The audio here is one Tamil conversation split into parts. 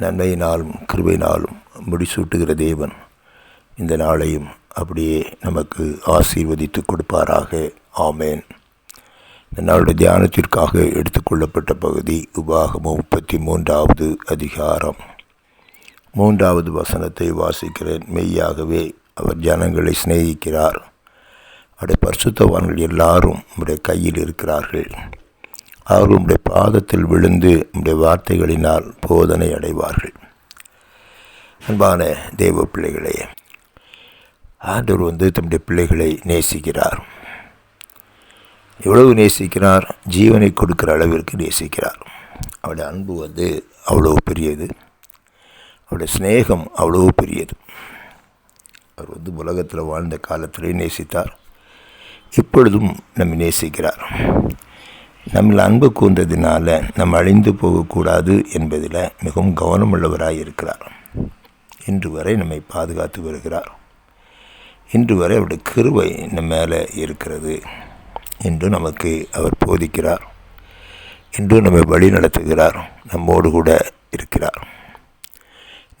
நன்மையினாலும் கிருபையினாலும் முடிசூட்டுகிற தேவன் இந்த நாளையும் அப்படியே நமக்கு ஆசீர்வதித்து கொடுப்பாராக. ஆமேன். இந்த நாளுடைய தியானத்திற்காக எடுத்துக்கொள்ளப்பட்ட பகுதி உபாகமம் முப்பத்தி மூன்றாவது அதிகாரம். மூன்றாவது வசனத்தை வாசிக்கிறேன். மெய்யாகவே அவர் ஜனங்களை சிநேகிக்கிறார். அவருடைய பரிசுத்தவான்கள் எல்லாரும் உடைய கையில் இருக்கிறார்கள். அவர்கள் உடைய பாதத்தில் விழுந்து உடைய வார்த்தைகளினால் போதனை அடைவார்கள். அன்பான தேவ பிள்ளைகளே ஆண்டவர் வந்து தம்முடைய பிள்ளைகளை நேசிக்கிறார். எவ்வளவு நேசிக்கிறார்? ஜீவனை கொடுக்கிற அளவிற்கு நேசிக்கிறார். அவருடைய அன்பு வந்து அவ்வளோ பெரியது. அவருடைய சிநேகம் அவ்வளோ பெரியது. அவர் வந்து உலகத்தில் வாழ்ந்த காலத்திலே நேசித்தார். இப்பொழுதும் நம்மை நேசிக்கிறார். நம்மள அன்பு கூர்ந்ததினால நம்ம அழிந்து போகக்கூடாது என்பதில் மிகவும் கவனமுள்ளவராக இருக்கிறார் இன்று வரை நம்மை பாதுகாத்து வருகிறார். இன்று வரை அவருடைய கிருவை நம்ம மேலே இருக்கிறது. என்று நமக்கு அவர் போதிக்கிறார். இன்று நம்மை வழி நடத்துகிறார். நம்மோடு கூட இருக்கிறார்.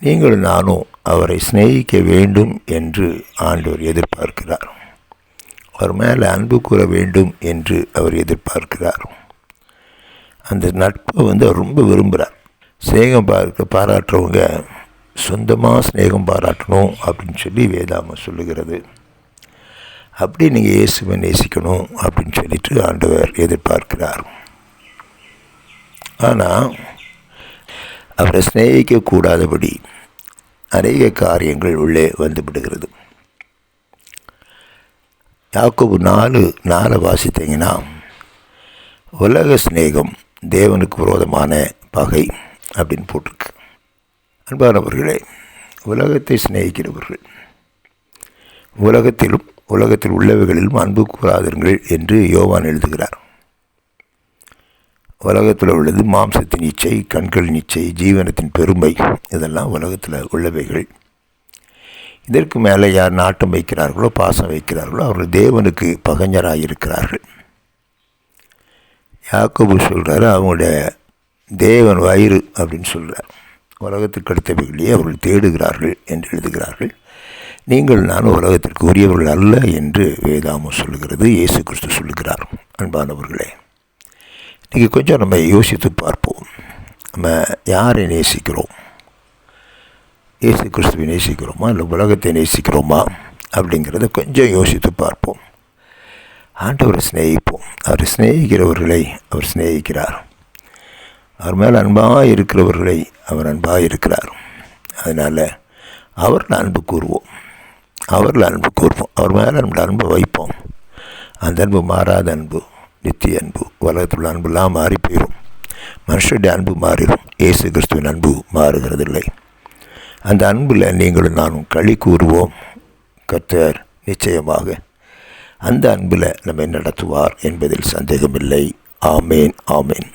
நீங்கள் நானும் அவரை சிநேகிக்க வேண்டும் என்று ஆண்டவர் எதிர்பார்க்கிறார். அவர் மேலே அன்பு கூற வேண்டும் என்று அவர் எதிர்பார்க்கிறார். அந்த நட்பை வந்து ரொம்ப விரும்புகிறார் ஸ்நேகம் பார்க்க பாராட்டுறவங்க சொந்தமாக ஸ்நேகம் பாராட்டணும் அப்படின்னு சொல்லி வேதாம சொல்லுகிறது. அப்படி நீங்கள் இயேசுவை நேசிக்கணும் அப்படின்னு சொல்லிட்டு ஆண்டவர் எதிர்பார்க்கிறார். ஆனால் அவரை சிநேகிக்கக்கூடாதபடி அநேக காரியங்கள் உள்ளே வந்து விடுகிறது. யாக்கோபு நாலு நாலு வாசித்தீங்கன்னா உலக சிநேகம் தேவனுக்கு விரோதமான பகை அப்படின்னு போட்டிருக்கு. அன்பானவர்களே உலகத்தை சிநேகிக்கிறவர்கள் உலகத்திலும் உலகத்தில் உள்ளவைகளிலும் அன்பு கூறாதீர்கள் என்று யோவான் எழுதுகிறார். உலகத்தில் உள்ளது மாம்சத்தின் இச்சை கண்கள் இச்சை ஜீவனத்தின் பெருமை இதெல்லாம் உலகத்தில் உள்ளவைகள். இதற்கு மேலே யார் நாட்டம் வைக்கிறார்களோ பாசம் வைக்கிறார்களோ அவர்கள் தேவனுக்கு பகைஞராக இருக்கிறார்கள் யாக்கோபு சொல்கிறாரு அவங்களுடைய தேவன் வயிறு அப்படின்னு சொல்கிறார் உலகத்துக்கு அடுத்தவைகளையே அவர்கள் தேடுகிறார்கள் என்று எழுதுகிறார்கள். நீங்கள் நான் உலகத்திற்கு உரியவர்கள் அல்ல என்று வேதாமம் சொல்லுகிறது இயேசு கிறிஸ்து சொல்லுகிறார். அன்பானவர்களே நீங்கள் கொஞ்சம் நம்ம யோசித்து பார்ப்போம். நம்ம யாரை நேசிக்கிறோம்? இயேசு கிறிஸ்துவை நேசிக்கிறோமா? இல்லை உலகத்தை நேசிக்கிறோமா? அப்படிங்கிறத கொஞ்சம் யோசித்து பார்ப்போம். ஆண்டவரை சிநேகிப்போம். அவர் சிநேகிக்கிறவர்களை அவர் சிநேகிக்கிறார். அவர் மேலே அன்பாக இருக்கிறவர்களை அவர் அன்பாக இருக்கிறார். அதனால் அவரில் அன்பு கூறுவோம். அவரில் அன்பு கூறுவோம். அவர் மேலே நம்மளோட அன்பை வைப்போம். அந்த அன்பு மாறாத அன்பு நித்திய அன்பு உலகத்தில் உள்ள அன்புலாம் மாறி போயிடும் மனுஷருடைய அன்பு மாறிடும் இயேசு கிறிஸ்துவின் அன்பு மாறுகிறதில்லை. அந்த அன்பில் நீங்களும் நானும் களி கூறுவோம். கர்த்தர் நிச்சயமாக அந்த அன்பில் நம்மை நடத்துவார் என்பதில் சந்தேகமில்லை. ஆமேன் ஆமேன்.